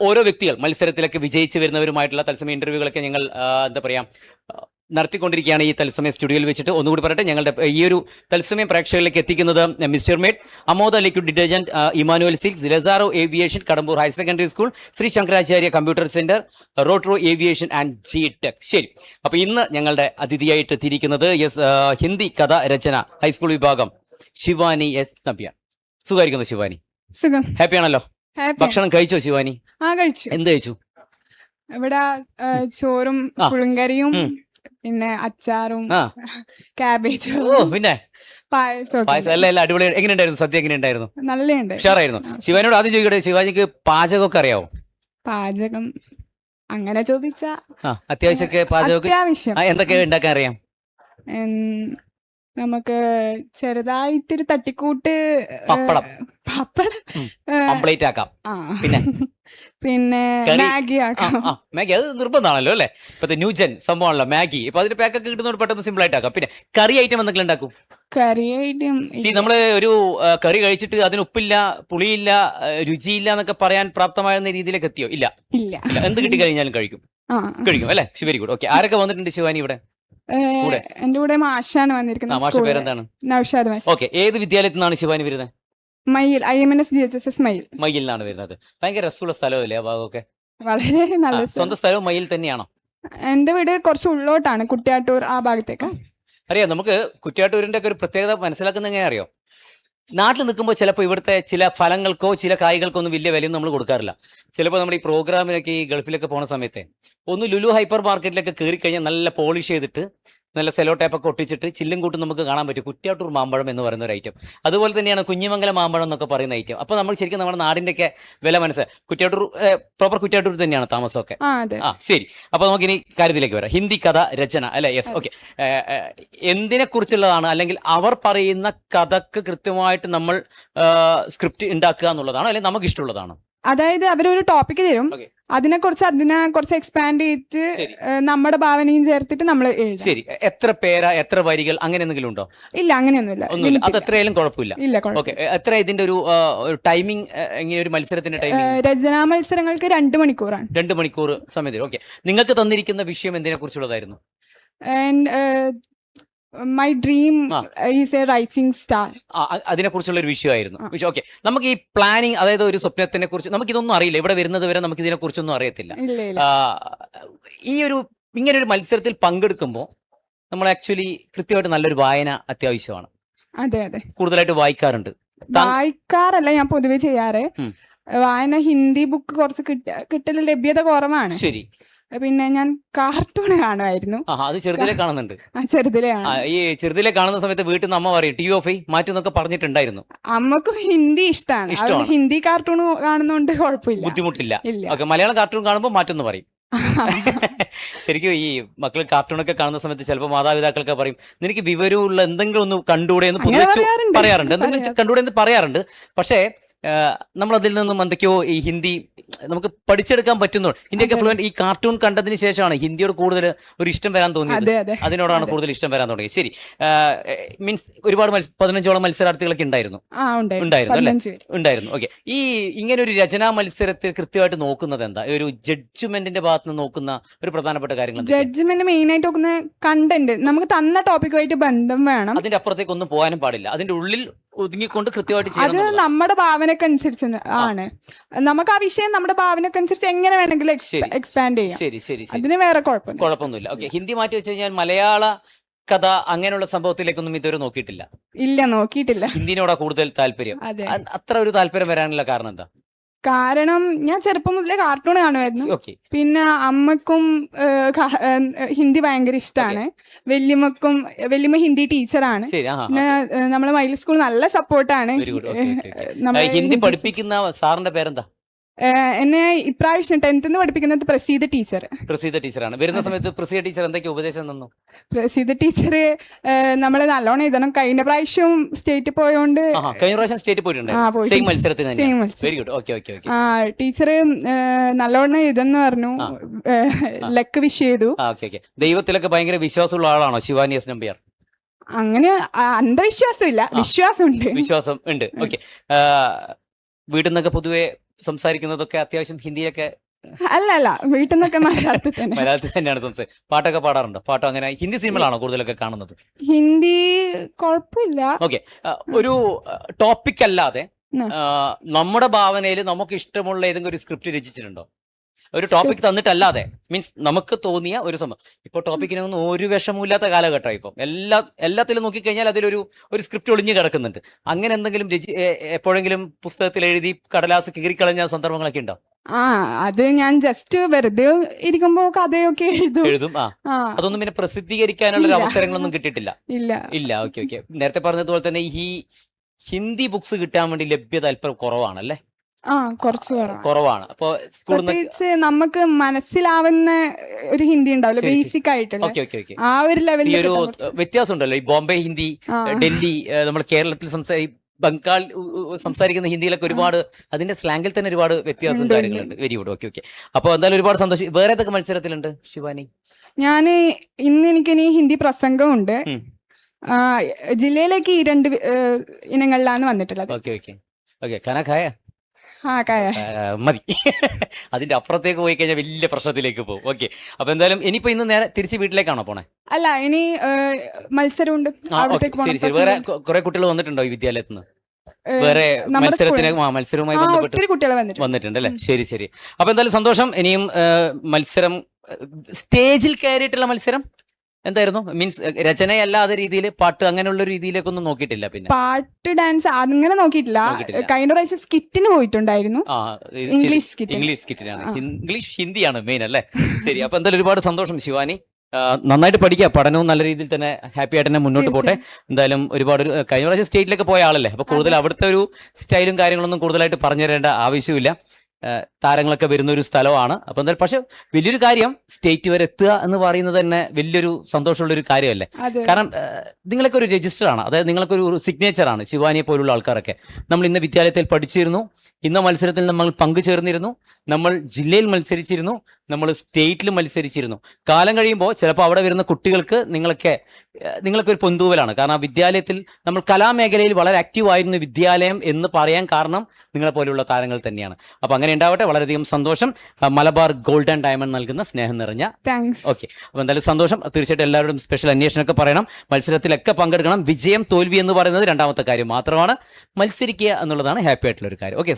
ഓരോ വ്യക്തികൾ മത്സരത്തിലൊക്കെ വിജയിച്ചു വരുന്നവരുമായിട്ടുള്ള തത്സമയ ഇന്റർവ്യൂകളൊക്കെ ഞങ്ങൾ എന്താ പറയാ നടത്തിക്കൊണ്ടിരിക്കുകയാണ് ഈ തത്സമയ സ്റ്റുഡിയോയിൽ വെച്ചിട്ട്. ഒന്നുകൂടി പറയട്ടെ ഞങ്ങളുടെ ഈ ഒരു തത്സമയ പ്രേക്ഷകരിലേക്ക് എത്തിക്കുന്നത് mister made Amoda liquid detergent Emmanuel silks Lazaro aviation Kadambur higher secondary school Shri Shankaracharya computer centre റോട്രോ aviation and G tech ശരി അപ്പൊ ഇന്ന് ഞങ്ങളുടെ അതിഥിയായിട്ട് എത്തിയിരിക്കുന്നത് യെസ് ഹിന്ദി കഥ രചന ഹൈസ്കൂൾ വിഭാഗം ശിവാനി എസ് നമ്പ്യ സുഖമായിരിക്കുന്നു ശിവാനി? സുഖം. ഹാപ്പിയാണല്ലോ ഹാപ്പി ഭക്ഷണം കഴിച്ചോ ശിവാനി? ആ കഴിച്ചു. എന്ത് കഴിച്ചു? ഇവിടെ ചോറും. പുഴുങ്കറിയും പിന്നെ അച്ചാറും ക്യാബേജും ഓ പിന്നെ? പായസം. എല്ലാം അടിപൊളി. എങ്ങനെയുണ്ടായിരുന്നു? സദ്യ എങ്ങനെയുണ്ടായിരുന്നു? നല്ല ഉഷാറായിരുന്നു. ശിവാനിയോട് ആദ്യം ചോദിക്കട്ടെ ശിവാനിക്ക് പാചകമൊക്കെ അറിയാവോ? പാചകം അങ്ങനെ ചോദിച്ചാ അത്യാവശ്യമൊക്കെ അത്യാവശ്യം. ആ, എന്തൊക്കെ ഉണ്ടാക്കാൻ അറിയാം? നമുക്ക് ചെറുതായിട്ടൊരു തട്ടിക്കൂട്ട് പപ്പടം. പപ്പടം ആക്കാം. പിന്നെ? പിന്നെ? മാഗി ആക്കാം. മാഗി അത് നിർബന്ധമാണല്ലോ അല്ലേ? ഇപ്പത്തെ ന്യൂജൻ സംഭവമാണല്ലോ മാഗി. ഇപ്പൊ അതിന്റെ പാക്കൊക്കെ കിട്ടുന്നതുകൊണ്ട് പെട്ടെന്ന് സിമ്പിൾ ആയിട്ട് ആക്കാം. പിന്നെ കറി ഐറ്റം എന്തെങ്കിലും ഉണ്ടാക്കും? കറി സി നമ്മൾ ഒരു കറി കഴിച്ചിട്ട് അതിന് ഉപ്പില്ല പുളിയില്ല രുചിയില്ല എന്നൊക്കെ പറയാൻ പ്രാപ്തമായിരുന്ന രീതിയിലേക്ക് എത്തിയോ? ഇല്ല. ഇല്ല. എന്ത് കിട്ടി കഴിഞ്ഞാലും കഴിക്കും. കഴിക്കും അല്ലെ? ശിവരി കൂടെ. ഓക്കെ. ആരൊക്കെ വന്നിട്ടുണ്ട് ശിവാനി ഇവിടെ? എന്റെ കൂടെ മാഷാണ് വന്നിരിക്കുന്നത് നൌഷാദ് മാഷ്. ഓക്കെ. ഏത് വിദ്യാലയത്തിൽ നിന്നാണ് ശിവാനി വരുന്നത് മയിൽ I M N S G H S S മയിൽ. മയിലാണ് വരുന്നത്. ഭയങ്കര രസമുള്ള സ്ഥലമല്ലേ ആ ഭാഗമൊക്കെ? വളരെ നല്ല സ്വന്തം സ്ഥലവും മയിൽ തന്നെയാണോ? എന്റെ വീട് കുറച്ച് ഉള്ളോട്ടാണ് കുട്ടിയാട്ടൂർ ആ ഭാഗത്തേക്ക് അറിയാം നമുക്ക് കുറ്റ്യാട്ടൂരിന്റെ ഒക്കെ ഒരു പ്രത്യേകത മനസ്സിലാക്കുന്ന എങ്ങനെ അറിയോ? നാട്ടിൽ നിൽക്കുമ്പോൾ ചിലപ്പോൾ ഇവിടുത്തെ ചില ഫലങ്ങൾക്കോ ചില കായ്കൾക്കോ ഒന്നും വലിയ വിലയൊന്നും നമ്മൾ കൊടുക്കാറില്ല. ചിലപ്പോൾ നമ്മൾ ഈ പ്രോഗ്രാമിലൊക്കെ ഈ ഗൾഫിലൊക്കെ പോണ സമയത്തെ ഒന്ന് ലുലു ഹൈപ്പർ മാർക്കറ്റിലൊക്കെ കയറി കഴിഞ്ഞാൽ നല്ല പോളിഷ് ചെയ്തിട്ട് നല്ല സെലോ ടേപ്പൊക്കെ ഒട്ടിച്ചിട്ട് ചില്ലും കൂട്ടും നമുക്ക് കാണാൻ പറ്റും. കുറ്റ്യാട്ടൂർ മാമ്പഴം എന്ന് പറയുന്ന ഒരു ഐറ്റം അതുപോലെ തന്നെയാണ് കുഞ്ഞിമംഗലം മാമ്പഴം എന്നൊക്കെ പറയുന്ന ഐറ്റം അപ്പോൾ നമ്മൾ ശരിക്കും നമ്മുടെ നാടിന്റെയൊക്കെ വില മനസ്സ് കുറ്റ്യാട്ടൂർ പ്രോപ്പർ കുറ്റ്യാട്ടൂർ തന്നെയാണ് താമസമൊക്കെ. ആ ശരി. അപ്പൊ നമുക്ക് ഇനി കാര്യത്തിലേക്ക് വരാം. ഹിന്ദി കഥ രചന അല്ലെ? യെസ് ഓക്കെ എന്തിനെ കുറിച്ചുള്ളതാണ് അല്ലെങ്കിൽ അവർ പറയുന്ന കഥക്ക് കൃത്യമായിട്ട് നമ്മൾ സ്ക്രിപ്റ്റ് ഉണ്ടാക്കുക എന്നുള്ളതാണ് അല്ലെങ്കിൽ നമുക്ക് ഇഷ്ടമുള്ളതാണ് അതായത് അവരൊരു ടോപ്പിക് തരും. Okay. അതിനെ കുറിച്ച് അതിനെ കുറച്ച് എക്സ്പാൻഡ് ചെയ്തിട്ട് ശരി. നമ്മുടെ ഭാവനയും ചേർത്തിട്ട് നമ്മൾ എഴുതും. ശരി. എത്ര പേരാ എത്ര വരികൾ അങ്ങനെ എന്തെങ്കിലും ഉണ്ടോ? ഇല്ല അങ്ങനെയൊന്നുമില്ല. ഒന്നുമില്ല. limit അത് ഇല്ല. എത്രയായാലും കുഴപ്പമില്ല. ഇല്ല കുഴപ്പം ഓക്കെ എത്ര ഇതിന്റെ ഒരു ടൈമിംഗ് എങ്ങനെ ഒരു മത്സരത്തിന്റെ ടൈമിംഗ് രചനാ മത്സരങ്ങൾക്ക് രണ്ട് മണിക്കൂറാണ്. രണ്ട് മണിക്കൂർ സമയം തരും. ഓക്കെ നിങ്ങൾക്ക് തന്നിരിക്കുന്ന വിഷയം എന്തിനെ കുറിച്ചുള്ളതായിരുന്നു and my dream. Is a rising star അതിനെ കുറിച്ചുള്ള ഒരു വിഷയമായിരുന്നു. ഓക്കെ നമുക്ക് ഈ പ്ലാനിങ് അതായത് ഒരു സ്വപ്നത്തിനെ കുറിച്ച് നമുക്ക് ഇതൊന്നും അറിയില്ല. ഇവിടെ വരുന്നത് വരെ നമുക്ക് ഇതിനെ കുറിച്ചൊന്നും അറിയത്തില്ല. ഈ ഒരു ഇങ്ങനെ ഒരു മത്സരത്തിൽ പങ്കെടുക്കുമ്പോൾ നമ്മൾ ആക്ച്വലി കൃത്യമായിട്ട് നല്ലൊരു വായന അത്യാവശ്യമാണ്. അതെ അതെ. കൂടുതലായിട്ട് വായിക്കാറുണ്ട്. വായിക്കാറല്ല ഞാൻ പൊതുവെ ചെയ്യാറ്. വായന ഹിന്ദി ബുക്ക് കുറച്ച് കിട്ട കിട്ടൽ ലഭ്യത കുറവാണ്. ശരി. പിന്നെ ഞാൻ കാർട്ടൂൺ കാണുമായിരുന്നു. അത് ചെറുതിലെ കാണുന്നുണ്ട്. ചെറുതിലെ ഈ ചെറുതിലെ കാണുന്ന സമയത്ത് വീട്ടിൽ നിന്ന് അമ്മ പറയും ടി ഓഫ് മാറ്റി മാറ്റുന്നൊക്കെ പറഞ്ഞിട്ടുണ്ടായിരുന്നു. അമ്മയ്ക്ക് ഹിന്ദി ഇഷ്ടമാണ്. ഹിന്ദി കാർട്ടൂൺ കാണുന്നോണ്ട് കുഴപ്പമില്ല. ബുദ്ധിമുട്ടില്ല. ഓക്കെ മലയാളം കാർട്ടൂൺ കാണുമ്പോൾ മാറ്റെന്ന് പറയും. ശരിക്കും ഈ മക്കൾ കാർട്ടൂണൊക്കെ കാണുന്ന സമയത്ത് ചിലപ്പോൾ മാതാപിതാക്കളൊക്കെ പറയും നിനക്ക് വിവരമുള്ള എന്തെങ്കിലും ഒന്ന് കണ്ടുകൂടെ എന്ന് പൊതുവെ പറയാറുണ്ട്. എന്തെങ്കിലും കണ്ടൂടെ കണ്ടുകൂടെ എന്ന് പറയാറുണ്ട്. പക്ഷേ നമ്മൾ അതിൽ നിന്നും എന്തൊക്കെയോ ഈ ഹിന്ദി നമുക്ക് പഠിച്ചെടുക്കാൻ പറ്റുന്നു. ഹിന്ദിയൊക്കെ ഫ്ലുവൻ ഫ്ലുവന്റ് ഈ കാർട്ടൂൺ കണ്ടതിന് ശേഷമാണ് ഹിന്ദിയോട് കൂടുതൽ ഒരു ഇഷ്ടം വരാൻ തോന്നിയത്. അതെ അതെ. അതിനോടാണ് കൂടുതൽ ഇഷ്ടം വരാൻ തുടങ്ങിയത്. ശരി. മീൻസ് ഒരുപാട് പതിനഞ്ചോളം മത്സരാർത്ഥികളൊക്കെ ഉണ്ടായിരുന്നു. ഉണ്ടായിരുന്നു. അല്ലേ? ഉണ്ടായിരുന്നു. ഓക്കെ. ഈ ഇങ്ങനെ ഒരു രചനാ മത്സരത്തിൽ കൃത്യമായിട്ട് നോക്കുന്നത് എന്താ? ഒരു ജഡ്ജ്മെന്റിന്റെ ഭാഗത്ത് നിന്ന് നോക്കുന്ന ഒരു പ്രധാനപ്പെട്ട കാര്യങ്ങൾ ജഡ്ജ്മെന്റ് മെയിൻ ആയിട്ട് നോക്കുന്ന കണ്ടന്റ് നമുക്ക് തന്ന ടോപ്പിക്കുമായിട്ട് ബന്ധം വേണം. അതിന്റെ അപ്പുറത്തേക്ക് ഒന്നും പോകാനും പാടില്ല. അതിന്റെ ഉള്ളിൽ ഒതുങ്ങിക്കൊണ്ട് കൃത്യമായിട്ട് അത്. നമ്മുടെ ഭാവനക്കനുസരിച്ച് ആണ്. നമുക്ക് ആ വിഷയം നമ്മുടെ ഭാവനക്കനുസരിച്ച് എങ്ങനെ വേണമെങ്കിലും എക്സ്പാൻഡ് ചെയ്യാം. ശരി ശരി അതിന് വേറെ കുഴപ്പമൊന്നുമില്ല. ഓക്കെ ഹിന്ദി മാറ്റി വെച്ച് കഴിഞ്ഞാൽ മലയാള കഥ അങ്ങനെയുള്ള സംഭവത്തിലേക്കൊന്നും ഇതുവരെ നോക്കിയിട്ടില്ല. ഇല്ല നോക്കിയിട്ടില്ല. ഹിന്ദിനോടാ കൂടുതൽ താല്പര്യം. അത്ര ഒരു താല്പര്യം വരാനുള്ള കാരണം എന്താ? കാരണം ഞാൻ ചെറുപ്പം മുതലേ കാർട്ടൂൺ കാണുമായിരുന്നു. പിന്നെ അമ്മക്കും ഹിന്ദി ഭയങ്കര ഇഷ്ടമാണ് വല്യമ്മക്കും വല്യമ്മ ഹിന്ദി ടീച്ചറാണ് പിന്നെ നമ്മളെ മൈൽ സ്കൂൾ നല്ല സപ്പോർട്ടാണ് ഹിന്ദി പഠിപ്പിക്കുന്ന സാറിന്റെ പേരെന്താ? എന്നെ ഇപ്രാവശ്യം ടെൻത്ത് പഠിപ്പിക്കുന്നത് പ്രസീത ടീച്ചർ. പ്രസീത ടീച്ചറാണ്. വരുന്ന സമയത്ത് പ്രസീത ടീച്ചർ എന്തൊക്കെ ഉപദേശം തന്നു? പ്രസീത ടീച്ചർ നമ്മൾ നല്ലോണം എഴുതണം. കഴിഞ്ഞ പ്രാവശ്യം സ്റ്റേറ്റ് പോയോണ്ട് കഴിഞ്ഞ പ്രാവശ്യം സ്റ്റേറ്റ് പോയിട്ടുണ്ട്. Very good okay okay okay ആ ടീച്ചർ നല്ലോണം എഴുതെന്ന് പറഞ്ഞു. ലക്ക് വിഷ് ചെയ്തു. ഓക്കേ ഓക്കെ ഓക്കെ ദൈവത്തിലൊക്കെ ഭയങ്കര വിശ്വാസമുള്ള ആളാണോ ശിവാനി എസ് നമ്പ്യാർ അങ്ങനെ അന്ധവിശ്വാസം ഇല്ല വിശ്വാസം ഉണ്ട്. വിശ്വാസം ഉണ്ട് ഓക്കെ വീട്ടിൽ നിന്നൊക്കെ പൊതുവെ സംസാരിക്കുന്നതൊക്കെ അത്യാവശ്യം ഹിന്ദിയൊക്കെ അല്ല അല്ല വീട്ടിൽ നിന്നൊക്കെ മലയാളത്തിൽ തന്നെ. മലയാളത്തിൽ തന്നെയാണ് സംസാരം പാട്ടൊക്കെ പാടാറുണ്ടോ? പാട്ടോ അങ്ങനെ? ഹിന്ദി സിനിമകളാണോ കൂടുതലൊക്കെ കാണുന്നത്? ഹിന്ദി കുഴപ്പമില്ല ഓക്കെ ഒരു ടോപ്പിക് അല്ലാതെ നമ്മുടെ ഭാവനയിൽ നമുക്ക് ഇഷ്ടമുള്ള ഏതെങ്കിലും ഒരു സ്ക്രിപ്റ്റ് രചിച്ചിട്ടുണ്ടോ? ഒരു ടോപ്പിക് തന്നിട്ടല്ലാതെ. മീൻസ് നമുക്ക് തോന്നിയ ഒരു സംഭവം. ഇപ്പൊ ടോപ്പിക്കിനൊന്നും ഒരു വിഷമമില്ലാത്ത കാലഘട്ടമായി ഇപ്പം. എല്ലാ എല്ലാത്തിലും നോക്കിക്കഴിഞ്ഞാൽ അതിലൊരു ഒരു സ്ക്രിപ്റ്റ് ഒളിഞ്ഞു കിടക്കുന്നുണ്ട്. അങ്ങനെ എന്തെങ്കിലും രചി എപ്പോഴെങ്കിലും പുസ്തകത്തിൽ എഴുതി കടലാസ് കീറിക്കളഞ്ഞ സന്ദർഭങ്ങളൊക്കെ ഉണ്ടോ? ആ അത് ഞാൻ ജസ്റ്റ് വെറുതെ ഇരിക്കുമ്പോ കഥയൊക്കെ എഴുതും. എഴുതും? ആ. അതൊന്നും പിന്നെ പ്രസിദ്ധീകരിക്കാനുള്ള അവസരങ്ങളൊന്നും കിട്ടിയിട്ടില്ല. ഇല്ല. ഇല്ല. Okay okay. നേരത്തെ പറഞ്ഞതുപോലെ തന്നെ ഈ ഹിന്ദി ബുക്സ് കിട്ടാൻ വേണ്ടി ലഭ്യത അല്പം കുറവാണല്ലേ? ആ കുറച്ച് കുറവാണ്. കുറവാണ്. അപ്പൊ സ്കൂളിൽ നിന്ന് പ്രത്യേകിച്ച് നമുക്ക് മനസ്സിലാവുന്ന ഒരു ഹിന്ദി ഉണ്ടാവില്ല. ശരി, ശരി. ബേസിക് ആയിട്ടുള്ള ഓക്കെ ഓക്കെ ഓക്കെ. ആ ഒരു ഈ ലെവലിൽ ഒരു വ്യത്യാസം ഉണ്ടല്ലോ ഈ ബോംബെ ഹിന്ദി ഡൽഹി നമ്മൾ കേരളത്തിൽ സംസാരി ബംഗാൾ ഉ- ഉ- സംസാരിക്കുന്ന ഹിന്ദിയിലൊക്കെ ഒരുപാട് അതിന്റെ സ്ലാങ്ങിൽ തന്നെ ഒരുപാട് വ്യത്യാസം ഉണ്ട്, ഉണ്ട്. കാര്യങ്ങളുണ്ട്. Very good. Okay okay. അപ്പൊ എന്തായാലും ഒരുപാട് സന്തോഷം. വേറെ ഏതൊക്കെ മത്സരത്തിലുണ്ട് ശിവാനി? ഞാൻ ഇന്ന് എനിക്ക് ഹിന്ദി പ്രസംഗമുണ്ട്. ഉം. ആ, ജില്ലയിലേക്ക് ഈ രണ്ട് വി- ഏഹ് ഇനങ്ങളിലാണ് വന്നിട്ടുള്ളത്. Okay okay. ഓക്കെ കായ മതി. അതിന്റെ അപ്പുറത്തേക്ക് പോയി കഴിഞ്ഞാൽ വലിയ പ്രശ്നത്തിലേക്ക് പോകും. ഓക്കെ. അപ്പൊ എന്തായാലും ഇനിയിപ്പോ ഇന്ന് നേരെ തിരിച്ച് വീട്ടിലേക്കാണോ പോണേ? അല്ല ഇനി മത്സരം മത്സരമുണ്ട്. ശരി ശരി. വേറെ കുറെ കുട്ടികൾ വന്നിട്ടുണ്ടോ ഈ വിദ്യാലയത്തിൽ നിന്ന് വേറെ മത്സരത്തിന് മത്സരവുമായി ബന്ധപ്പെട്ട് വന്നിട്ടുണ്ട്. അല്ലേ ശരി ശരി. അപ്പൊ എന്തായാലും സന്തോഷം. ഇനിയും മത്സരം സ്റ്റേജിൽ കയറിയിട്ടുള്ള മത്സരം? എന്തായിരുന്നു? മീൻസ് രചനയല്ലാതെ രീതിയിൽ പാട്ട് അങ്ങനെയുള്ള രീതിയിലേക്കൊന്നും നോക്കിയിട്ടില്ല പിന്നെ. പാട്ട് ഡാൻസ് അങ്ങനെ നോക്കിയിട്ടില്ല. കഴിഞ്ഞ പ്രാവശ്യം സ്കിറ്റിന് പോയിട്ടുണ്ടായിരുന്നു. English skit. ഇംഗ്ലീഷ് സ്കിറ്റിനാണ്. ഇംഗ്ലീഷ് ഹിന്ദിയാണ് മെയിൻ അല്ലേ? ശരി അപ്പൊ എന്തായാലും ഒരുപാട് സന്തോഷം ശിവാനി. നന്നായിട്ട് പഠിക്കുക പഠനവും നല്ല രീതിയിൽ തന്നെ ഹാപ്പി ആയിട്ട് തന്നെ മുന്നോട്ട് പോട്ടെ. എന്തായാലും ഒരുപാട് ഒരു- കഴിഞ്ഞ പ്രാവശ്യം സ്റ്റേറ്റിലൊക്കെ പോയ ആളല്ലേ? അപ്പൊ കൂടുതൽ അവിടുത്തെ ഒരു സ്റ്റൈലും കാര്യങ്ങളൊന്നും കൂടുതലായിട്ട് പറഞ്ഞു തരേണ്ട ആവശ്യമില്ല. താരങ്ങളൊക്കെ വരുന്ന ഒരു സ്ഥലമാണ്. അപ്പൊ എന്തായാലും പക്ഷെ വലിയൊരു കാര്യം സ്റ്റേറ്റ് വരെ എത്തുക എന്ന് പറയുന്നത് തന്നെ വലിയൊരു സന്തോഷമുള്ള ഒരു കാര്യമല്ലേ കാരണം നിങ്ങളൊക്കെ ഒരു രജിസ്റ്റർ ആണ്. അതായത് നിങ്ങളൊക്കെ ഒരു സിഗ്നേച്ചർ ആണ് ശിവാനിയെ പോലുള്ള ആൾക്കാരൊക്കെ. നമ്മൾ ഇന്ന് വിദ്യാലയത്തിൽ പഠിച്ചിരുന്നു. ഇന്ന മത്സരത്തിൽ നമ്മൾ പങ്കുചേർന്നിരുന്നു. നമ്മൾ ജില്ലയിൽ മത്സരിച്ചിരുന്നു. നമ്മൾ സ്റ്റേറ്റിൽ മത്സരിച്ചിരുന്നു. കാലം കഴിയുമ്പോൾ ചിലപ്പോൾ അവിടെ വരുന്ന കുട്ടികൾക്ക് നിങ്ങളൊക്കെ നിങ്ങൾക്ക് നിങ്ങളൊക്കെ ഒരു പൊന്തൂവലാണ്. കാരണം ആ വിദ്യാലയത്തിൽ നമ്മൾ കലാമേഖലയിൽ വളരെ ആക്റ്റീവ് ആയിരുന്നു വിദ്യാലയം എന്ന് പറയാൻ കാരണം നിങ്ങളെ പോലെയുള്ള താരങ്ങൾ തന്നെയാണ്. അപ്പോൾ അങ്ങനെ ഉണ്ടാവട്ടെ. വളരെയധികം സന്തോഷം. മലബാർ ഗോൾഡൻ ഡയമണ്ട് നൽകുന്ന സ്നേഹം നിറഞ്ഞ താങ്ക്സ് ഓക്കെ അപ്പൊ എന്തായാലും സന്തോഷം. തീർച്ചയായിട്ടും എല്ലാവരും സ്പെഷ്യൽ അന്വേഷണമൊക്കെ പറയണം. മത്സരത്തിലൊക്കെ പങ്കെടുക്കണം. വിജയം തോൽവി എന്ന് പറയുന്നത് രണ്ടാമത്തെ കാര്യം മാത്രമാണ്. മത്സരിക്കുക എന്നുള്ളതാണ് ഹാപ്പി ആയിട്ടുള്ള ഒരു കാര്യം. ഓക്കെ